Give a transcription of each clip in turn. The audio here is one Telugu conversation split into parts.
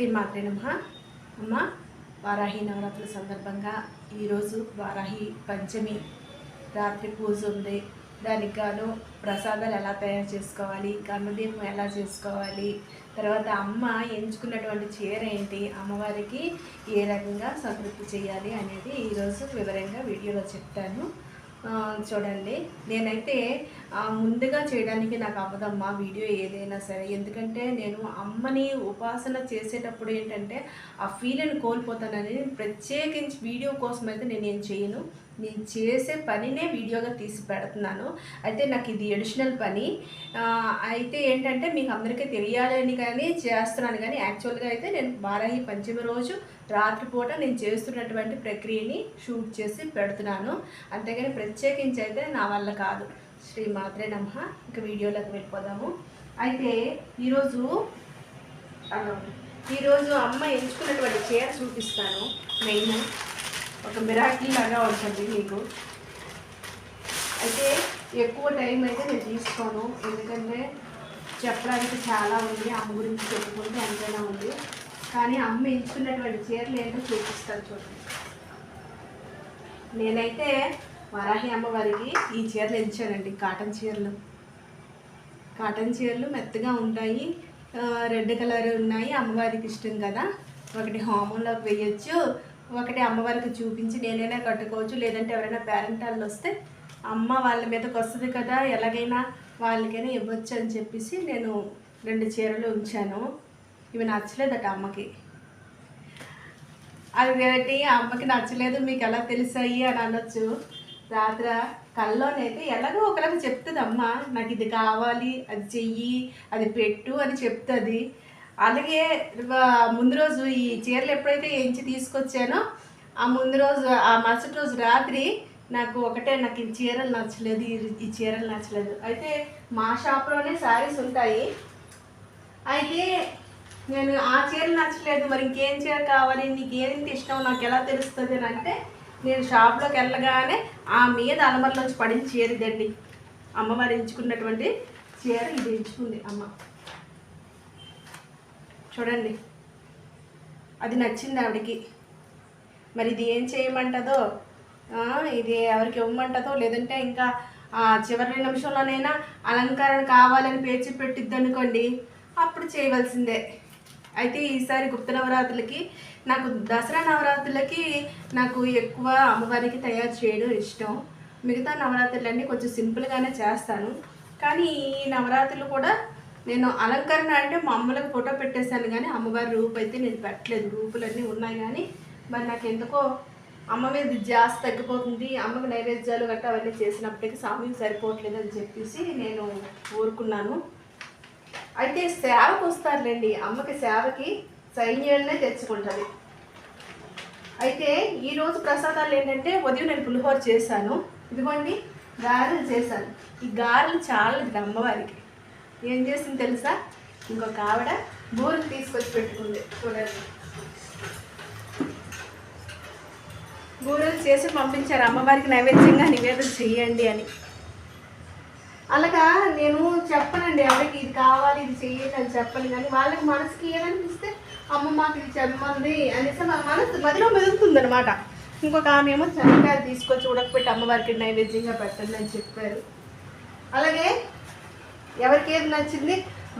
శ్రీ మాత్రే నమ. అమ్మ వారాహి నవరాత్రుల సందర్భంగా ఈరోజు వారాహి పంచమి రాత్రి పూజ ఉంది. దానికి గాను ప్రసాదాలు ఎలా తయారు చేసుకోవాలి గన్నదీపం ఎలా చేసుకోవాలి తర్వాత అమ్మ ఎంచుకున్నటువంటి చీర ఏంటి అమ్మవారికి ఏ రకంగా సంతృప్తి చేయాలి అనేది ఈరోజు వివరంగా వీడియోలో చెప్తాను. చూడండి. నేనైతే ముందుగా చేయడానికి నాకు అవ్వదమ్మా వీడియో ఏదైనా సరే. ఎందుకంటే నేను అమ్మని ఉపాసన చేసేటప్పుడు ఏంటంటే ఆ ఫీల్ని కోల్పోతానని ప్రత్యేకించి వీడియో కోసం అయితే నేను ఏం చేయను. నేను చేసే పనినే వీడియోగా తీసి పెడుతున్నాను. అయితే నాకు ఇది ఎడిషనల్ పని. అయితే ఏంటంటే మీకు అందరికీ తెలియాలని కానీ చేస్తున్నాను కానీ యాక్చువల్గా అయితే నేను బారాహి పంచమి రోజు రాత్రిపూట నేను చేస్తున్నటువంటి ప్రక్రియని షూట్ చేసి పెడుతున్నాను. అంతేగాని ప్రత్యేకించి అయితే నా వల్ల కాదు. శ్రీ మాత్రే నమ. ఇక వీడియోలోకి వెళ్ళిపోదాము. అయితే ఈరోజు ఈరోజు అమ్మ ఎంచుకున్నటువంటి చీర చూపిస్తాను. మెయిన్ ఒక మిరాకిల్ లాగా ఉంటుంది మీకు. అయితే ఎక్కువ టైం అయితే నేను తీసుకోను. ఎందుకంటే చెప్పడానికి చాలా ఉంది. అమ్మ గురించి చెప్పుకుంటే అంతైనా ఉంది. కానీ అమ్మ ఎంచుకున్నటువంటి చీరలు ఏంటో చూపిస్తాను చూడండి. నేనైతే వరాహి అమ్మవారికి ఈ చీరలు ఎంచానండి కాటన్ చీరలు. కాటన్ చీరలు మెత్తగా ఉంటాయి రెడ్ కలర్ ఉన్నాయి అమ్మవారికి ఇష్టం కదా. ఒకటి హోమంలోకి వేయొచ్చు ఒకటి అమ్మవారికి చూపించి నేనైనా కట్టుకోవచ్చు లేదంటే ఎవరైనా పేరెంట్ వాళ్ళు వస్తే అమ్మ వాళ్ళ మీదకి వస్తుంది కదా ఎలాగైనా వాళ్ళకైనా ఇవ్వచ్చు అని చెప్పేసి నేను రెండు చీరలు ఉంచాను. ఇవి నచ్చలేదట అమ్మకి. అవి ఏంటి అమ్మకి నచ్చలేదు మీకు ఎలా తెలిసాయి అని అనొచ్చు. రాత్ర కల్లోనైతే ఎలాగో ఒకలాగా చెప్తుంది అమ్మ నాకు ఇది కావాలి అది చెయ్యి అది పెట్టు అని చెప్తుంది. అలాగే ముందు రోజు ఈ చీరలు ఎప్పుడైతే ఎంచి తీసుకొచ్చానో ఆ ముందు రోజు ఆ మరుసటి రోజు రాత్రి నాకు ఒకటే నాకు ఈ చీరలు నచ్చలేదు ఈ చీరలు నచ్చలేదు. అయితే మా షాప్లోనే శారీస్ ఉంటాయి. అయితే నేను ఆ చీర నచ్చలేదు మరి ఇంకేం చీర కావాలి నీకు ఏంటి ఇష్టం నాకు ఎలా తెలుస్తుంది అని అంటే నేను షాప్లోకి వెళ్ళగానే ఆ మీద అలమరలోంచి పడిన చీర ఇదండి. అమ్మవారు ఎంచుకున్నటువంటి చీర ఇది ఎంచుకుంది అమ్మ. చూడండి. అది నచ్చింది ఆవిడకి. మరి ఇది ఏం చేయమంటదో ఇది ఎవరికి ఇవ్వమంటదో లేదంటే ఇంకా ఆ, చివరి నిమిషంలోనైనా అలంకరణ కావాలని పేచి పెట్టిద్ది అనుకోండి అప్పుడు చేయవలసిందే. అయితే ఈసారి గుప్త నవరాత్రులకి నాకు దసరా నవరాత్రులకి నాకు ఎక్కువ అమ్మవారికి తయారు చేయడం ఇష్టం. మిగతా నవరాత్రులన్నీ కొంచెం సింపుల్గానే చేస్తాను. కానీ ఈ నవరాత్రులు కూడా నేను అలంకరణ అంటే మా అమ్మలకు ఫోటో పెట్టేశాను కానీ అమ్మవారి రూపు అయితే నేను పెట్టలేదు. రూపులన్నీ ఉన్నాయి కానీ మరి నాకు ఎందుకో అమ్మ మీద జాస్ తగ్గిపోతుంది. అమ్మకి నైవేద్యాలు గట్టా అవన్నీ చేసినప్పటికీ సమయం సరిపోవట్లేదు అని చెప్పేసి నేను ఊరుకున్నాను. అయితే సేవకు వస్తారులేండి అమ్మకి సేవకి సైన్యాన్నే తెచ్చుకుంటుంది. అయితే ఈరోజు ప్రసాదాలు ఏంటంటే ఉదయం నేను పులిహోర చేశాను. ఇదిగోండి గారెలు చేశాను. ఈ గారెలు చాలా అమ్మవారికి ఏం చేసింది తెలుసా? ఇంకొక ఆవిడ బూరెలు తీసుకొచ్చి పెట్టుకుంది. చూడండి. బూరెలు చేసి పంపించారు. అమ్మవారికి నైవేద్యంగా నివేదన చెయ్యండి అని. అలాగా నేను చెప్పనండి ఎవరికి ఇది కావాలి ఇది చెయ్యండి అని చెప్పను కానీ వాళ్ళకి మనసుకి ఏమనిపిస్తే అమ్మ మాకు ఇది చెప్పమంది అనేసి మన మనసు మదిలో మెదుగుతుంది అనమాట ఇంకొక ఆమె ఏమో శనగకాయలు తీసుకొచ్చి ఉడకపెట్టి అమ్మవారికి నైవేద్యంగా పెట్టండి అని చెప్పారు. అలాగే ఎవరికి ఏది నచ్చింది?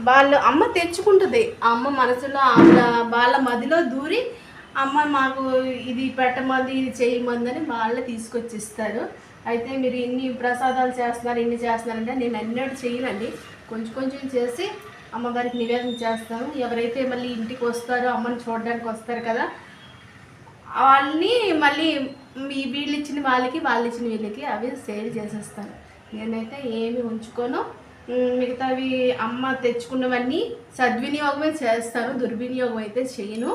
వాళ్ళు అమ్మ తెచ్చుకుంటుంది. ఆ అమ్మ మనసులో వాళ్ళ మదిలో దూరి అమ్మ మాకు ఇది పెట్టమంది ఇది చేయమంది అని వాళ్ళే తీసుకొచ్చి ఇస్తారు. అయితే మీరు ఇన్ని ప్రసాదాలు చేస్తున్నారు ఇన్ని చేస్తున్నారంటే నేను అన్నట్టు చేయనండి. కొంచెం కొంచెం చేసి అమ్మగారికి నివేదన చేస్తాను. ఎవరైతే మళ్ళీ ఇంటికి వస్తారో అమ్మని చూడడానికి వస్తారు కదా వాళ్ళని మళ్ళీ మీ వీళ్ళు ఇచ్చిన వాళ్ళకి వాళ్ళు ఇచ్చిన వీళ్ళకి అవి సేల్ చేసేస్తాను. నేనైతే ఏమి ఉంచుకోను. మిగతావి అమ్మ తెచ్చుకున్నవన్నీ సద్వినియోగమే చేస్తాను. దుర్వినియోగం అయితే చేయను.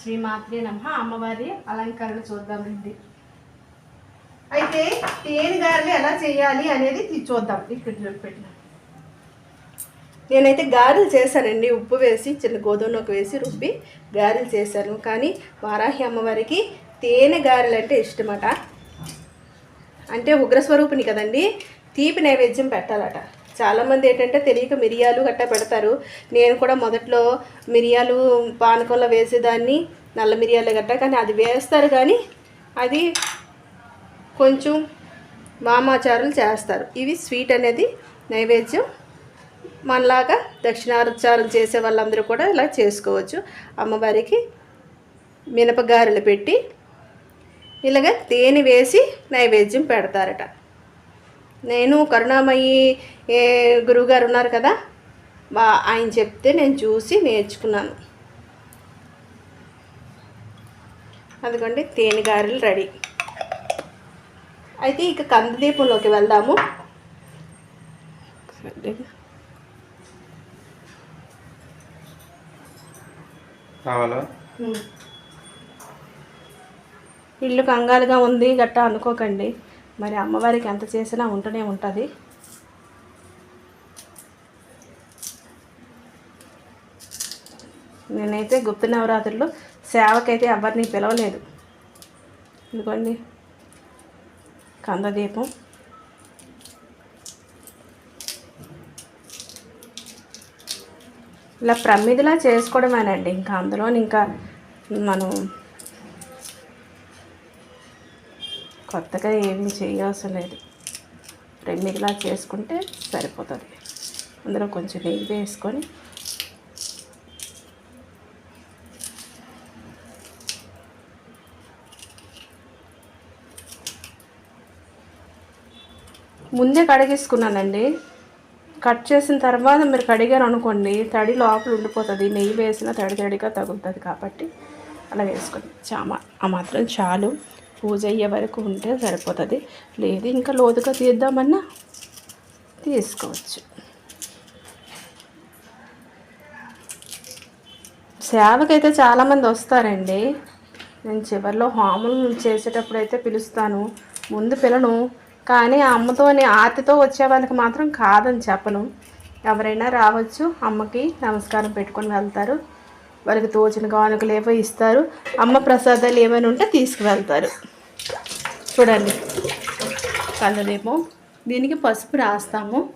శ్రీమాత్రే నమ్మ అమ్మవారి అలంకరణ చూద్దామండి. అయితే తేనె గారెలు ఎలా చేయాలి అనేది చూద్దాం. ఇక్కడ పెట్టిన నేనైతే గారెలు చేశానండి. ఉప్పు వేసి చిన్న గోధుమ వేసి రుబ్బి గారెలు చేశాను. కానీ వారాహి అమ్మవారికి తేనె గారెలు అంటే ఇష్టమట. అంటే ఉగ్రస్వరూపిణి కదండి. తీపి నైవేద్యం పెట్టాలట. చాలామంది ఏంటంటే తెలియక మిరియాలు గట్టా పెడతారు. నేను కూడా మొదట్లో మిరియాలు పానకంలో వేసేదాన్ని నల్ల మిరియాలు గట్టా. కానీ అది వేస్తారు కానీ అది కొంచెం వామాచారులు చేస్తారు. ఇవి స్వీట్ అనేది నైవేద్యం. మనలాగా దక్షిణాచారులు చేసే వాళ్ళందరూ కూడా ఇలా చేసుకోవచ్చు. అమ్మవారికి మినపగారెలు పెట్టి ఇలాగ తేనె వేసి నైవేద్యం పెడతారట. నేను కరుణామయ్యి ఏ గురువుగారు ఉన్నారు కదా వా ఆయన చెప్తే నేను చూసి నేర్చుకున్నాను. అదిగోండి తేనె గారెలు రెడీ. అయితే ఇక కందదీపంలోకి వెళ్దాము. కావాలా? ఇల్లు కంగాలుగా ఉంది గట్టా అనుకోకండి. మరి అమ్మవారికి ఎంత చేసినా ఉంటూనే ఉంటుంది. నేనైతే గుప్త నవరాత్రులు సేవకైతే ఎవరిని పిలవలేదు. ఇదిగోండి. కందదీపం. ఇలా ప్రమిదిలా చేసుకోవడమేనండి. ఇంకా అందులో ఇంకా మనం కొత్తగా ఏమీ చేయవసరం లేదు ప్రమిదిలా చేసుకుంటే సరిపోతుంది. అందులో కొంచెం నెయ్యి వేసుకొని ముందే కడిగేసుకున్నానండి. కట్ చేసిన తర్వాత మీరు కడిగారు అనుకోండి తడి లోపల ఉండిపోతుంది. నెయ్యి వేసిన తడి తడిగా తగులుతుంది కాబట్టి అలా వేసుకోండి. చామా ఆ మాత్రం చాలు. పూజ అయ్యే వరకు ఉంటే సరిపోతుంది. లేదు ఇంకా లోతుగా తీద్దామన్నా తీసుకోవచ్చు. సేవకైతే చాలామంది వస్తారండి. నేను చివరిలో హోమం చేసేటప్పుడు అయితే పిలుస్తాను. ముందు పిలను కానీ అమ్మతోని ఆర్తితో వచ్చే వాళ్ళకి మాత్రం కాదని చెప్పను. ఎవరైనా రావచ్చు అమ్మకి నమస్కారం పెట్టుకొని వెళ్తారు. వాళ్ళకి తోచిన కానుకలు ఏవో ఇస్తారు. అమ్మ ప్రసాదాలు ఏమైనా ఉంటే తీసుకువెళ్తారు. చూడండి. కలరేమో. దీనికి పసుపు రాస్తాము.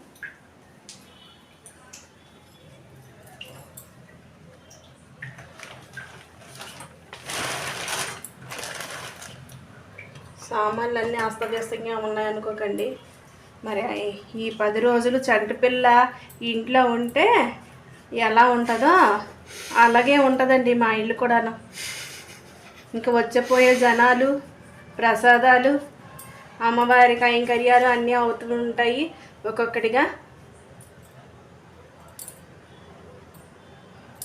సామాన్లు అన్నీ అస్తవ్యస్తంగా ఉన్నాయనుకోకండి. మరి ఈ పది రోజులు చంటిపిల్ల ఇంట్లో ఉంటే ఎలా ఉంటుందో అలాగే ఉంటుందండి మా ఇల్లు కూడాను. ఇంకా వచ్చిపోయే జనాలు ప్రసాదాలు అమ్మవారి కైంకర్యాలు అన్నీ అవుతూ ఉంటాయి ఒక్కొక్కటిగా.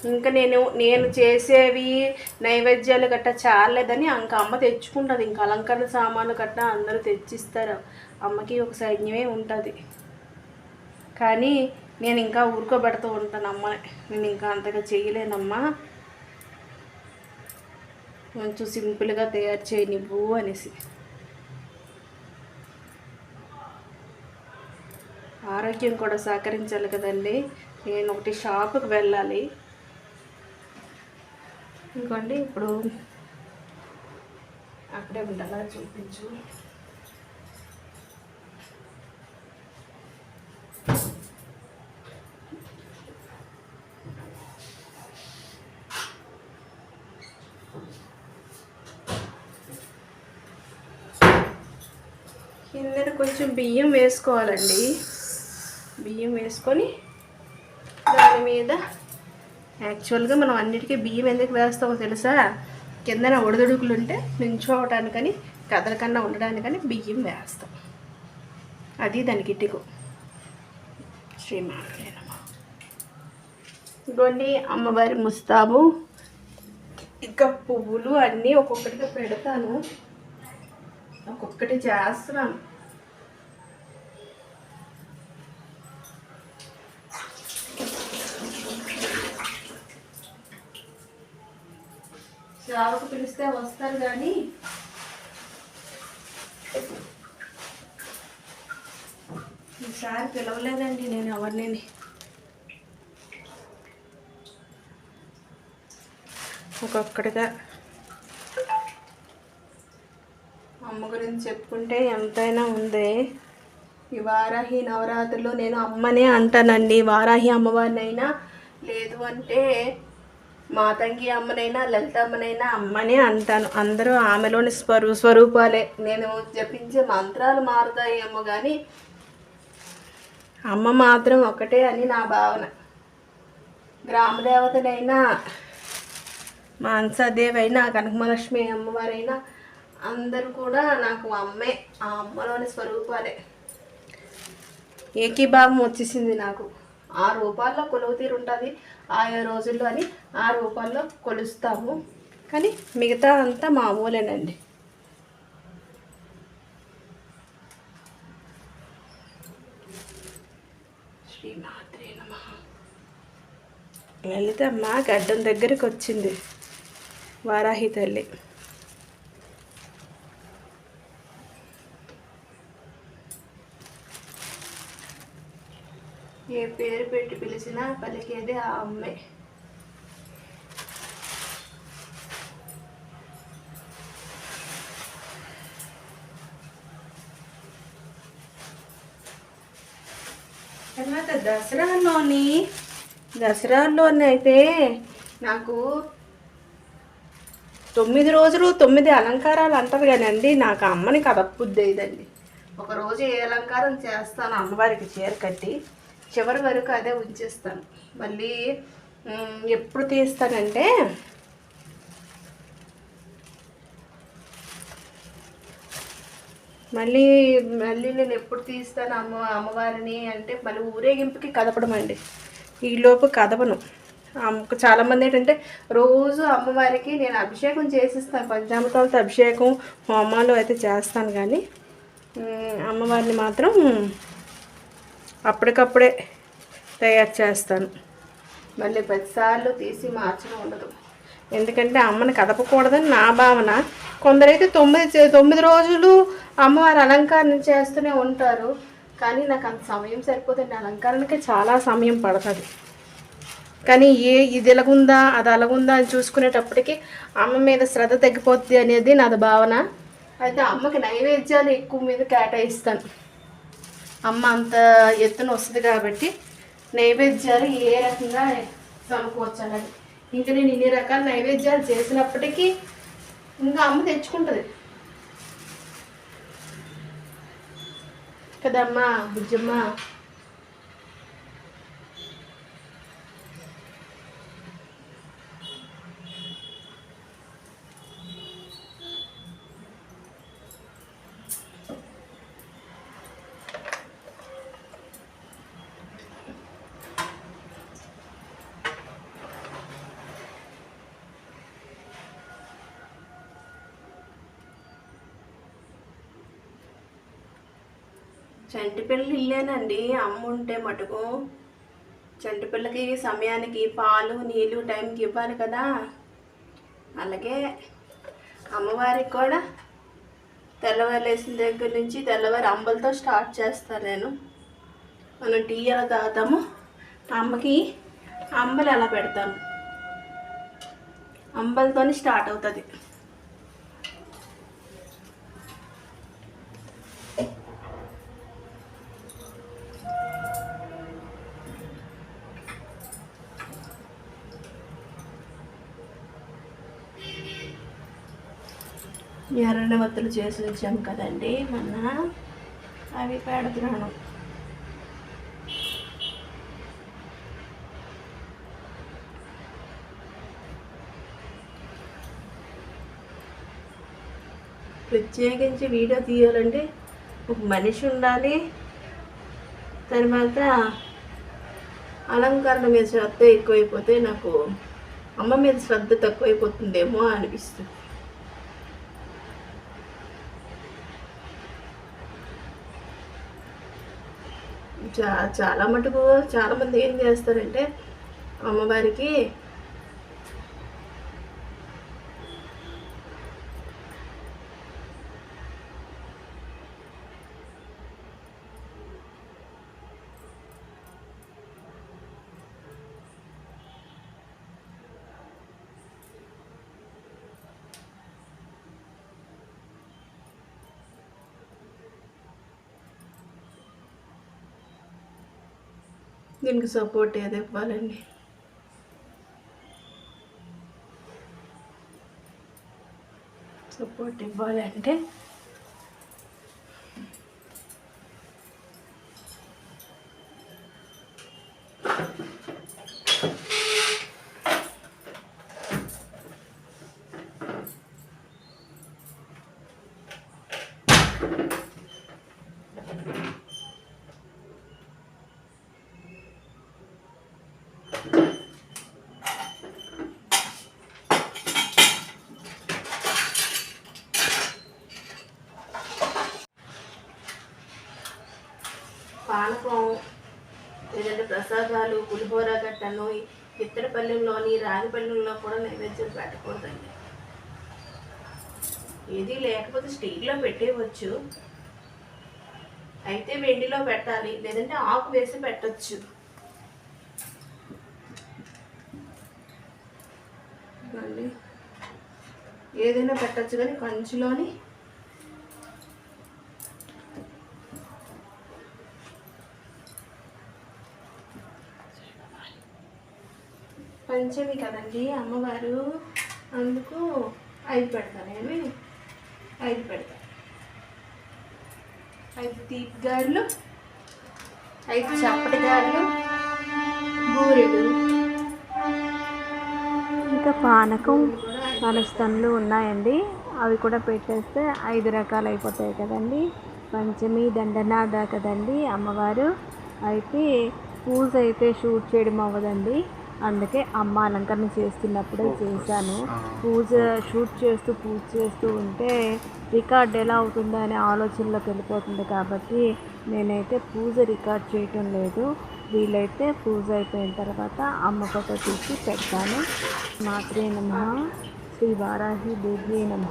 ఇంకా నేను నేను చేసేవి నైవేద్యాలు గట్ట చాలేదని ఇంకా అమ్మ తెచ్చుకుంటుంది. ఇంకా అలంకరణ సామాను గట్ట అందరూ తెచ్చిస్తారు. అమ్మకి ఒక సైన్యమే ఉంటుంది. కానీ నేను ఇంకా ఊరుకోబెడుతూ ఉంటాను అమ్మని. నేను ఇంకా అంతగా చేయలేనమ్మా. కొంచెం సింపుల్గా తయారు చేయి అనేసి. ఆరోగ్యం కూడా సహకరించాలి కదండి. నేను ఒకటి షాపుకి వెళ్ళాలి. ఇంకోండి ఇప్పుడు అక్కడే ఉండాలా? చూపించు. కిందన కొంచెం బియ్యం వేసుకోవాలండి. బియ్యం వేసుకొని దాని మీద యాక్చువల్గా మనం అన్నిటికీ బియ్యం ఎందుకు వేస్తామో తెలుసా? కిందన ఒడిదుడుకులు ఉంటే నించోవటానికని కదలకన్నా ఉండడానికని బియ్యం వేస్తాం. అది దానికి ఇటుకు శ్రీమాత్రే ఇదిగోండి అమ్మవారి ముస్తాబు. ఇంకా పువ్వులు అన్నీ ఒక్కొక్కటిగా పెడతాను. ఒక్కొక్కటి చేస్తున్నాను. సేవకు పిలిస్తే వస్తారు కానీ ఈసారి పిలవలేదండి నేను ఎవరిని ఒక్కొక్కడిగా. అమ్మ గురించి చెప్పుకుంటే ఎంతైనా ఉంది. ఈ వారాహి నవరాత్రులు నేను అమ్మనే అంటానండి. వారాహి అమ్మవారినైనా లేదు అంటే మాతంగి అమ్మనైనా లలిత అమ్మనైనా అమ్మనే అంటాను. అందరూ ఆమెలోని స్వరూ స్వరూపాలే. నేను జపించే మంత్రాలు మారుతాయేమో కానీ అమ్మ మాత్రం ఒకటే అని నా భావన. గ్రామదేవతనైనా మాన్సాదేవైనా కనకమలక్ష్మి అమ్మవారైనా అందరూ కూడా నాకు అమ్మే. ఆ అమ్మలోని స్వరూపాలే. ఏకీభావం వచ్చేసింది నాకు. ఆ రూపాల్లో కొలువు తీరు ఉంటుంది ఆయా రోజుల్లో అని ఆ రూపాల్లో కొలుస్తాము. కానీ మిగతా అంతా మామూలేనండి శ్రీమాత్రే నమ. లలితమ్మ గడ్డం దగ్గరికి వచ్చింది వారాహి తల్లి. ఏ పేరు పెట్టి పిలిచినా పలికేది ఆ అమ్మే. తర్వాత దసరాలోని దసరాలోని అయితే నాకు తొమ్మిది రోజులు తొమ్మిది అలంకారాలు అంటారు కానండి నాకు అమ్మని కదప్పుద్ది ఇదండి. ఒకరోజు ఏ అలంకారం చేస్తాను అమ్మవారికి చీర కట్టి చివరి వరకు అదే ఉంచేస్తాను. మళ్ళీ ఎప్పుడు తీస్తానంటే మళ్ళీ మళ్ళీ నేను ఎప్పుడు తీస్తాను అమ్మ అమ్మవారిని అంటే మళ్ళీ ఊరేగింపుకి కదపడం అండి. ఈలోపు కదపను. చాలామంది ఏంటంటే రోజు అమ్మవారికి నేను అభిషేకం చేసిస్తాను పంచామృతాలతో అభిషేకం హోమాలు అయితే చేస్తాను కానీ అమ్మవారిని మాత్రం అప్పటికప్పుడే తయారు చేస్తాను. మళ్ళీ పదిసార్లు తీసి మార్చడం ఉండదు. ఎందుకంటే అమ్మని కదపకూడదని నా భావన. కొందరైతే తొమ్మిది తొమ్మిది రోజులు అమ్మవారి అలంకరణ చేస్తూనే ఉంటారు. కానీ నాకు అంత సమయం సరిపోతుంది అలంకరణకి చాలా సమయం పడుతుంది. కానీ ఏ ఇది ఎలాగుందా అది అలాగుందా అని చూసుకునేటప్పటికి అమ్మ మీద శ్రద్ధ తగ్గిపోద్ది అనేది నాది భావన. అయితే అమ్మకి నైవేద్యాలు ఎక్కువ మీద కేటాయిస్తాను. అమ్మ అంత ఎత్తున వస్తుంది కాబట్టి నైవేద్యాలు ఏ రకంగా సమకూర్చాలని ఇంకా నేను ఇన్ని రకాల నైవేద్యాలు చేసినప్పటికీ ఇంకా అమ్మ తెచ్చుకుంటుంది. కదమ్మా బుజ్జమ్మ చంటిపిల్లలు ఇల్లేనండి. అమ్మ ఉంటే మటుకు చంటిపిల్లకి సమయానికి పాలు నీళ్ళు టైంకి ఇవ్వాలి కదా. అలాగే అమ్మవారికి కూడా తెల్లవారు లేచిన దగ్గర నుంచి తెల్లవారి అంబలతో స్టార్ట్ చేస్తాను నేను. మనం టీ ఎలా తాగుతాము అమ్మకి అంబలు ఎలా పెడతాను. అంబలతోనే స్టార్ట్ అవుతుంది. ఎర్రని చేసి వచ్చాం కదండి మొన్న. అవి పెడుతున్నాను. ప్రత్యేకించి వీడియో తీయాలంటే ఒక మనిషి ఉండాలి. తర్వాత అలంకరణ మీద శ్రద్ధ ఎక్కువైపోతే నాకు అమ్మ మీద శ్రద్ధ తక్కువైపోతుందేమో అనిపిస్తుంది. చా చాలా మటుకు చాలామంది ఏం చేస్తారంటే అమ్మవారికి దీనికి సపోర్ట్ ఏది ఇవ్వాలండి? సపోర్ట్ ఇవ్వాలంటే పానకం లేదంటే ప్రసాదాలు పులిహోర గట్టను ఇత్తడిపల్లెంలోని రాగిపల్లెంలో కూడా నైవేద్యం పెట్టకూడదండి ఏది లేకపోతే స్టీల్లో పెట్టేయవచ్చు. అయితే వెండిలో పెట్టాలి లేదంటే ఆకు వేసి పెట్టచ్చు. మళ్ళీ ఏదైనా పెట్టచ్చు కానీ కంచులోని పంచమి కదండి అమ్మవారు. అందుకు ఐదు పెడతాను ఏమి ఐదు పెడతా. ఐదు తీపి గారెలు ఐదు చప్పటి గారెలు బూరెలు. ఇంకా పానకం పనస్తన్లు ఉన్నాయండి. అవి కూడా పెట్టేస్తే ఐదు రకాలు అయిపోతాయి కదండి. పంచమి దండనాథ కదండి అమ్మవారు. అయితే పూజ అయితే షూట్ చేయడం అవ్వదండి. అందుకే అమ్మ అలంకరణ చేస్తున్నప్పుడే చేశాను. పూజ షూట్ చేస్తూ పూజ చేస్తూ ఉంటే రికార్డ్ ఎలా అవుతుందో అనే ఆలోచనలోకి వెళ్ళిపోతుంది కాబట్టి నేనైతే పూజ రికార్డ్ చేయటం లేదు. వీలైతే పూజ అయిపోయిన తర్వాత అమ్మ ఫోటో తీసి పెడతాను. మాత్రే నమ. శ్రీ వారాహి దేవ్యే నమ.